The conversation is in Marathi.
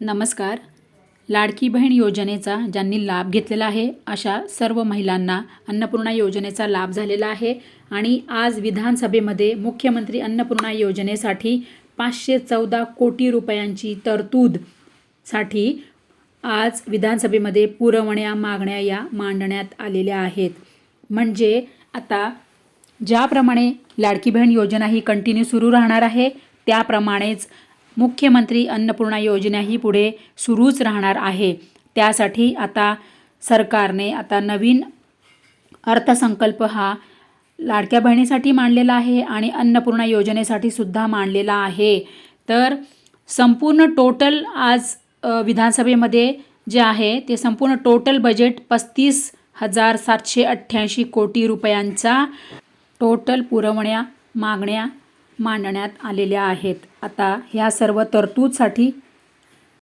नमस्कार. लाडकी बहीण योजनेचा ज्यांनी लाभ घेतलेला आहे अशा सर्व महिलांना अन्नपूर्णा योजनेचा लाभ झालेला आहे आणि आज विधानसभेमध्ये मुख्यमंत्री अन्नपूर्णा योजनेसाठी पाचशे चौदा कोटी रुपयांची तरतूदसाठी आज विधानसभेमध्ये पुरवण्या मागण्या या मांडण्यात आलेल्या आहेत. म्हणजे आता ज्याप्रमाणे लाडकी बहीण योजना ही कंटिन्यू सुरू राहणार आहे त्याप्रमाणेच मुख्यमंत्री अन्नपूर्णा योजना ही पुढे सुरूच राहणार आहे. त्यासाठी आता सरकारने आता नवीन अर्थसंकल्प हा लाडक्या बहिणीसाठी मांडलेला आहे आणि अन्नपूर्णा योजनेसाठी सुद्धा मांडलेला आहे. तर संपूर्ण टोटल आज विधानसभेमध्ये जे आहे ते संपूर्ण टोटल बजेट पस्तीस हजार सातशे अठ्ठ्याऐंशी कोटी रुपयांचा टोटल पुरवण्या मागण्या मांडण्यात आलेल्या आहेत. आता ह्या सर्व तरतूदसाठी